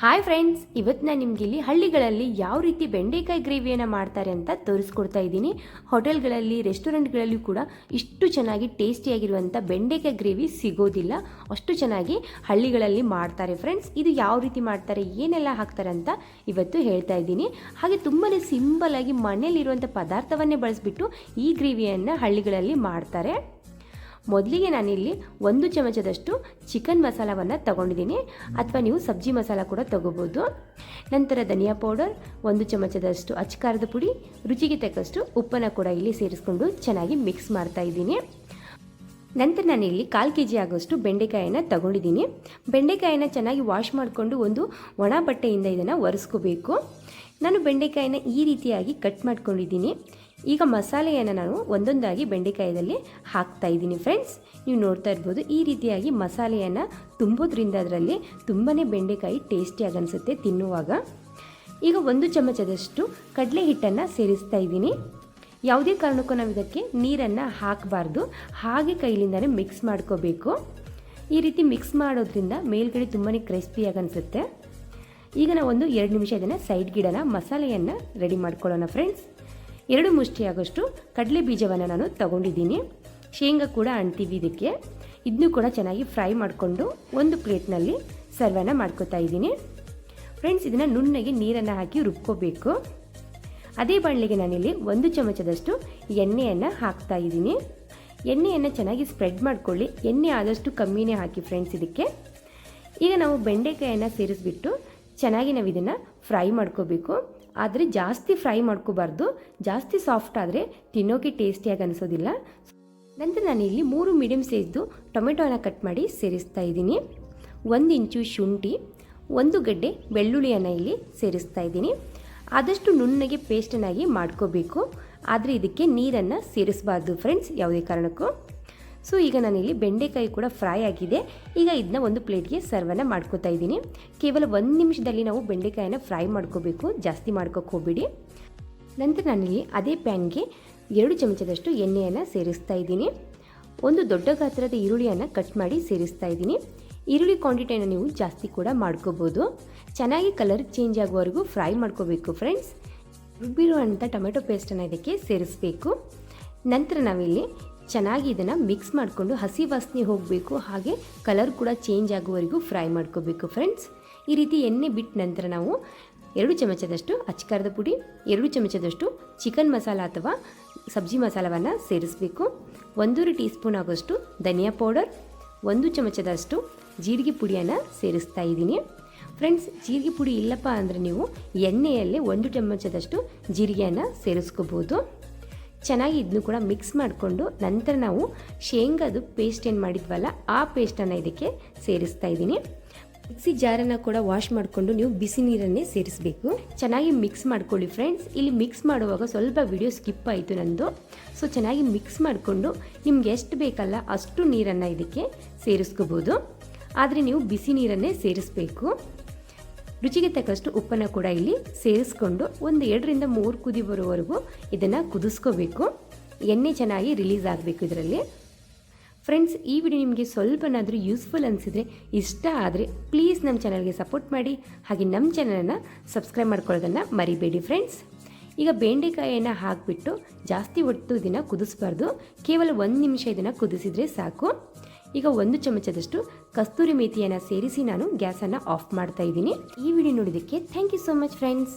Hi friends ಇವತ್ತು ನಾನು ನಿಮಗೆ ಇಲ್ಲಿ ಹಳ್ಳಿಗಳಲ್ಲಿ ಯಾವ ರೀತಿ ಬೆಂಡೆಕಾಯಿ ಗ್ರೇವಿಯನ್ನು ಮಾಡ್ತಾರೆ ಅಂತ ತೋರಿಸ್ಕೊಡ್ತಾ ಇದ್ದೀನಿ. ಹೋಟೆಲ್ಗಳಲ್ಲಿ ರೆಸ್ಟೋರೆಂಟ್ಗಳಲ್ಲಿ ಕೂಡ ಇಷ್ಟು ಚೆನ್ನಾಗಿ ಟೇಸ್ಟಿಯಾಗಿರುವಂಥ ಬೆಂಡೆಕಾಯಿ ಗ್ರೇವಿ ಸಿಗೋದಿಲ್ಲ. ಅಷ್ಟು ಚೆನ್ನಾಗಿ ಹಳ್ಳಿಗಳಲ್ಲಿ ಮಾಡ್ತಾರೆ ಫ್ರೆಂಡ್ಸ್ ಇದು ಯಾವ ರೀತಿ ಮಾಡ್ತಾರೆ, ಏನೆಲ್ಲ ಹಾಕ್ತಾರೆ ಅಂತ ಇವತ್ತು ಹೇಳ್ತಾ ಇದ್ದೀನಿ. ಹಾಗೆ ತುಂಬಾ ಸಿಂಪಲ್ ಆಗಿ ಮನೆಯಲ್ಲಿರುವಂಥ ಪದಾರ್ಥವನ್ನೇ ಬಳಸಿಬಿಟ್ಟು ಈ ಗ್ರೇವಿಯನ್ನು ಹಳ್ಳಿಗಳಲ್ಲಿ ಮಾಡ್ತಾರೆ. ಮೊದಲಿಗೆ ನಾನಿಲ್ಲಿ ಒಂದು ಚಮಚದಷ್ಟು ಚಿಕನ್ ಮಸಾಲವನ್ನು ತಗೊಂಡಿದ್ದೀನಿ. ಅಥವಾ ನೀವು ಸಬ್ಜಿ ಮಸಾಲ ಕೂಡ ತಗೋಬೋದು. ನಂತರ ಧನಿಯಾ ಪೌಡರ್, ಒಂದು ಚಮಚದಷ್ಟು ಅಚ್ಕಾರದ ಪುಡಿ, ರುಚಿಗೆ ತಕ್ಕಷ್ಟು ಉಪ್ಪನ್ನು ಕೂಡ ಇಲ್ಲಿ ಸೇರಿಸ್ಕೊಂಡು ಚೆನ್ನಾಗಿ ಮಿಕ್ಸ್ ಮಾಡ್ತಾ ಇದ್ದೀನಿ. ನಂತರ ನಾನು ಇಲ್ಲಿ ಕಾಲು ಕೆ ಜಿ ಆಗೋಷ್ಟು ಬೆಂಡೆಕಾಯನ್ನು ತಗೊಂಡಿದ್ದೀನಿ. ಬೆಂಡೆಕಾಯಿನ ಚೆನ್ನಾಗಿ ವಾಶ್ ಮಾಡಿಕೊಂಡು ಒಂದು ಒಣ ಬಟ್ಟೆಯಿಂದ ಇದನ್ನು ಒರೆಸ್ಕೋಬೇಕು. ನಾನು ಬೆಂಡೆಕಾಯಿನ ಈ ರೀತಿಯಾಗಿ ಕಟ್ ಮಾಡ್ಕೊಂಡಿದ್ದೀನಿ. ಈಗ ಮಸಾಲೆಯನ್ನು ನಾನು ಒಂದೊಂದಾಗಿ ಬೆಂಡೆಕಾಯದಲ್ಲಿ ಹಾಕ್ತಾ ಇದ್ದೀನಿ ಫ್ರೆಂಡ್ಸ್ ನೀವು ನೋಡ್ತಾ ಇರ್ಬೋದು, ಈ ರೀತಿಯಾಗಿ ಮಸಾಲೆಯನ್ನು ತುಂಬೋದ್ರಿಂದ ಅದರಲ್ಲಿ ತುಂಬಾ ಬೆಂಡೆಕಾಯಿ ಟೇಸ್ಟಿಯಾಗಿ ಅನಿಸುತ್ತೆ ತಿನ್ನುವಾಗ. ಈಗ ಒಂದು ಚಮಚದಷ್ಟು ಕಡಲೆ ಹಿಟ್ಟನ್ನು ಸೇರಿಸ್ತಾ ಇದ್ದೀನಿ. ಯಾವುದೇ ಕಾರಣಕ್ಕೂ ನಾವು ಇದಕ್ಕೆ ನೀರನ್ನು ಹಾಕಬಾರ್ದು. ಹಾಗೆ ಕೈಲಿಂದಲೇ ಮಿಕ್ಸ್ ಮಾಡ್ಕೋಬೇಕು. ಈ ರೀತಿ ಮಿಕ್ಸ್ ಮಾಡೋದ್ರಿಂದ ಮೇಲ್ಗಡೆ ತುಂಬಾ ಕ್ರಿಸ್ಪಿಯಾಗಿ ಅನಿಸುತ್ತೆ. ಈಗ ನಾವು ಒಂದು ಎರಡು ನಿಮಿಷ ಇದನ್ನು ಸೈಡ್ ಗಿಡನ ಮಸಾಲೆಯನ್ನು ರೆಡಿ ಮಾಡ್ಕೊಳ್ಳೋಣ ಫ್ರೆಂಡ್ಸ್ ಎರಡು ಮುಷ್ಟಿಯಾಗೋಷ್ಟು ಕಡಲೆ ಬೀಜವನ್ನು ನಾನು ತಗೊಂಡಿದ್ದೀನಿ. ಶೇಂಗಾ ಕೂಡ ಅಂತೀವಿ ಇದಕ್ಕೆ. ಇದನ್ನು ಕೂಡ ಚೆನ್ನಾಗಿ ಫ್ರೈ ಮಾಡಿಕೊಂಡು ಒಂದು ಪ್ಲೇಟ್ನಲ್ಲಿ ಸರ್ವನ್ನ ಮಾಡ್ಕೋತಾ ಇದ್ದೀನಿ. ಫ್ರೆಂಡ್ಸ್, ಇದನ್ನು ನುಣ್ಣಗೆ ನೀರನ್ನು ಹಾಕಿ ರುಬ್ಕೋಬೇಕು. ಅದೇ ಬಾಣಲೆಗೆ ನಾನಿಲ್ಲಿ ಒಂದು ಚಮಚದಷ್ಟು ಎಣ್ಣೆಯನ್ನು ಹಾಕ್ತಾ ಇದ್ದೀನಿ. ಎಣ್ಣೆಯನ್ನು ಚೆನ್ನಾಗಿ ಸ್ಪ್ರೆಡ್ ಮಾಡಿಕೊಳ್ಳಿ. ಎಣ್ಣೆ ಆದಷ್ಟು ಕಮ್ಮಿನೇ ಹಾಕಿ ಫ್ರೆಂಡ್ಸ್ ಇದಕ್ಕೆ. ಈಗ ನಾವು ಬೆಂಡೆಕಾಯನ್ನು ಸೇರಿಸ್ಬಿಟ್ಟು ಚೆನ್ನಾಗಿ ನಾವು ಇದನ್ನು ಫ್ರೈ ಮಾಡ್ಕೋಬೇಕು. ಆದರೆ ಜಾಸ್ತಿ ಫ್ರೈ ಮಾಡ್ಕೋಬಾರ್ದು, ಜಾಸ್ತಿ ಸಾಫ್ಟ್ ಆದರೆ ತಿನ್ನೋಕೆ ಟೇಸ್ಟಿಯಾಗಿ ಅನಿಸೋದಿಲ್ಲ. ನಂತರ ನಾನಿಲ್ಲಿ ಮೂರು ಮೀಡಿಯಮ್ ಸೈಜ್ದು ಟೊಮೆಟೊನ ಕಟ್ ಮಾಡಿ ಸೇರಿಸ್ತಾ ಇದ್ದೀನಿ. ಒಂದು ಇಂಚು ಶುಂಠಿ, ಒಂದು ಗಡ್ಡೆ ಬೆಳ್ಳುಳ್ಳಿಯನ್ನು ಇಲ್ಲಿ ಸೇರಿಸ್ತಾ ಇದ್ದೀನಿ. ಆದಷ್ಟು ನುಣ್ಣಗೆ ಪೇಸ್ಟನ್ನಾಗಿ ಮಾಡ್ಕೋಬೇಕು. ಆದರೆ ಇದಕ್ಕೆ ನೀರನ್ನು ಸೇರಿಸಬಾರ್ದು ಫ್ರೆಂಡ್ಸ್ ಯಾವುದೇ ಕಾರಣಕ್ಕೂ. ಸೊ ಈಗ ನಾನಿಲ್ಲಿ ಬೆಂಡೆಕಾಯಿ ಕೂಡ ಫ್ರೈ ಆಗಿದೆ. ಈಗ ಇದನ್ನ ಒಂದು ಪ್ಲೇಟ್ಗೆ ಸರ್ವನ್ನು ಮಾಡ್ಕೋತಾ ಇದ್ದೀನಿ. ಕೇವಲ ಒಂದು ನಿಮಿಷದಲ್ಲಿ ನಾವು ಬೆಂಡೆಕಾಯಿನ ಫ್ರೈ ಮಾಡ್ಕೋಬೇಕು. ಜಾಸ್ತಿ ಮಾಡ್ಕೋಕೆ ಹೋಗ್ಬೇಡಿ. ನಂತರ ನಾನಿಲ್ಲಿ ಅದೇ ಪ್ಯಾನ್ಗೆ ಎರಡು ಚಮಚದಷ್ಟು ಎಣ್ಣೆಯನ್ನು ಸೇರಿಸ್ತಾ ಇದ್ದೀನಿ. ಒಂದು ದೊಡ್ಡ ಗಾತ್ರದ ಈರುಳ್ಳಿಯನ್ನು ಕಟ್ ಮಾಡಿ ಸೇರಿಸ್ತಾ ಇದ್ದೀನಿ. ಈರುಳ್ಳಿ ಕ್ವಾಂಟಿಟಿಯನ್ನು ನೀವು ಜಾಸ್ತಿ ಕೂಡ ಮಾಡ್ಕೋಬೋದು. ಚೆನ್ನಾಗಿ ಕಲರ್ ಚೇಂಜ್ ಆಗುವವರೆಗೂ ಫ್ರೈ ಮಾಡ್ಕೋಬೇಕು ಫ್ರೆಂಡ್ಸ್ ರುಬ್ಬಿರುವಂಥ ಟೊಮೆಟೊ ಪೇಸ್ಟನ್ನು ಇದಕ್ಕೆ ಸೇರಿಸಬೇಕು. ನಂತರ ನಾವಿಲ್ಲಿ ಚೆನ್ನಾಗಿ ಇದನ್ನು ಮಿಕ್ಸ್ ಮಾಡಿಕೊಂಡು ಹಸಿ ವಾಸನೆ ಹೋಗಬೇಕು. ಹಾಗೆ ಕಲರ್ ಕೂಡ ಚೇಂಜ್ ಆಗುವವರೆಗೂ ಫ್ರೈ ಮಾಡ್ಕೋಬೇಕು ಫ್ರೆಂಡ್ಸ್ ಈ ರೀತಿ ಎಣ್ಣೆ ಬಿಟ್ಟ ನಂತರ ನಾವು ಎರಡು ಚಮಚದಷ್ಟು ಅಚ್ಕಾರದ ಪುಡಿ, ಎರಡು ಚಮಚದಷ್ಟು ಚಿಕನ್ ಮಸಾಲ ಅಥವಾ ಸಬ್ಜಿ ಮಸಾಲವನ್ನು ಸೇರಿಸಬೇಕು. ಒಂದೂವರೆ ಟೀ ಸ್ಪೂನ್ ಆಗೋಷ್ಟು ಧನಿಯಾ ಪೌಡರ್ ಒಂದು ಚಮಚದಷ್ಟು ಜೀರಿಗೆ ಪುಡಿಯನ್ನು ಸೇರಿಸ್ತಾ ಇದ್ದೀನಿ. ಫ್ರೆಂಡ್ಸ್ ಜೀರಿಗೆ ಪುಡಿ ಇಲ್ಲಪ್ಪ ಅಂದರೆ ನೀವು ಎಣ್ಣೆಯಲ್ಲಿ ಒಂದು ಚಮಚದಷ್ಟು ಜೀರಿಗೆಯನ್ನು ಸೇರಿಸ್ಕೋಬೋದು. ಚೆನ್ನಾಗಿ ಇದನ್ನು ಕೂಡ ಮಿಕ್ಸ್ ಮಾಡಿಕೊಂಡು ನಂತರ ನಾವು ಶೇಂಗಾದು ಪೇಸ್ಟ್ ಏನು ಮಾಡಿದ್ವಲ್ಲ, ಆ ಪೇಸ್ಟನ್ನು ಇದಕ್ಕೆ ಸೇರಿಸ್ತಾ ಇದ್ದೀನಿ. ಮಿಕ್ಸಿ ಜಾರನ್ನು ಕೂಡ ವಾಶ್ ಮಾಡಿಕೊಂಡು ನೀವು ಬಿಸಿ ನೀರನ್ನೇ ಸೇರಿಸಬೇಕು. ಚೆನ್ನಾಗಿ ಮಿಕ್ಸ್ ಮಾಡ್ಕೊಳ್ಳಿ ಫ್ರೆಂಡ್ಸ್ ಇಲ್ಲಿ ಮಿಕ್ಸ್ ಮಾಡುವಾಗ ಸ್ವಲ್ಪ ವಿಡಿಯೋ ಸ್ಕಿಪ್ ಆಯಿತು ನಂದು. ಸೊ ಚೆನ್ನಾಗಿ ಮಿಕ್ಸ್ ಮಾಡಿಕೊಂಡು ನಿಮ್ಗೆ ಎಷ್ಟು ಬೇಕಲ್ಲ ಅಷ್ಟು ನೀರನ್ನು ಇದಕ್ಕೆ ಸೇರಿಸ್ಕೋಬೋದು. ಆದರೆ ನೀವು ಬಿಸಿ ನೀರನ್ನೇ ಸೇರಿಸಬೇಕು. ರುಚಿಗೆ ತಕ್ಕಷ್ಟು ಉಪ್ಪನ್ನು ಕೂಡ ಇಲ್ಲಿ ಸೇರಿಸ್ಕೊಂಡು ಒಂದು ಎರಡರಿಂದ ಮೂರು ಕುದಿ ಬರುವವರೆಗೂ ಇದನ್ನು ಕುದಿಸ್ಕೋಬೇಕು. ಎಣ್ಣೆ ಚೆನ್ನಾಗಿ ರಿಲೀಸ್ ಆಗಬೇಕು ಇದರಲ್ಲಿ. ಫ್ರೆಂಡ್ಸ್ ಈ ವಿಡಿಯೋ ನಿಮಗೆ ಸ್ವಲ್ಪನಾದರೂ ಯೂಸ್ಫುಲ್ ಅನಿಸಿದರೆ ಇಷ್ಟ ಆದರೆ ಪ್ಲೀಸ್ ನಮ್ಮ ಚಾನಲ್ಗೆ ಸಪೋರ್ಟ್ ಮಾಡಿ. ಹಾಗೆ ನಮ್ಮ ಚಾನಲನ್ನು ಸಬ್ಸ್ಕ್ರೈಬ್ ಮಾಡ್ಕೊಳ್ಳೋದನ್ನು ಮರಿಬೇಡಿ ಫ್ರೆಂಡ್ಸ್ ಈಗ ಬೆಂಡೆಕಾಯಿಯನ್ನು ಹಾಕಿಬಿಟ್ಟು ಜಾಸ್ತಿ ಹೊತ್ತು ಇದನ್ನು ಕುದಿಸ್ಬಾರ್ದು. ಕೇವಲ ಒಂದು ನಿಮಿಷ ಇದನ್ನು ಕುದಿಸಿದರೆ ಸಾಕು. ಈಗ ಒಂದು ಚಮಚದಷ್ಟು ಕಸ್ತೂರಿ ಮೇಥಿಯನ್ನು ಸೇರಿಸಿ ನಾನು ಗ್ಯಾಸನ್ನು ಆಫ್ ಮಾಡ್ತಾ ಇದ್ದೀನಿ. ಈ ವಿಡಿಯೋ ನೋಡಿದ್ದಕ್ಕೆ thank you so much friends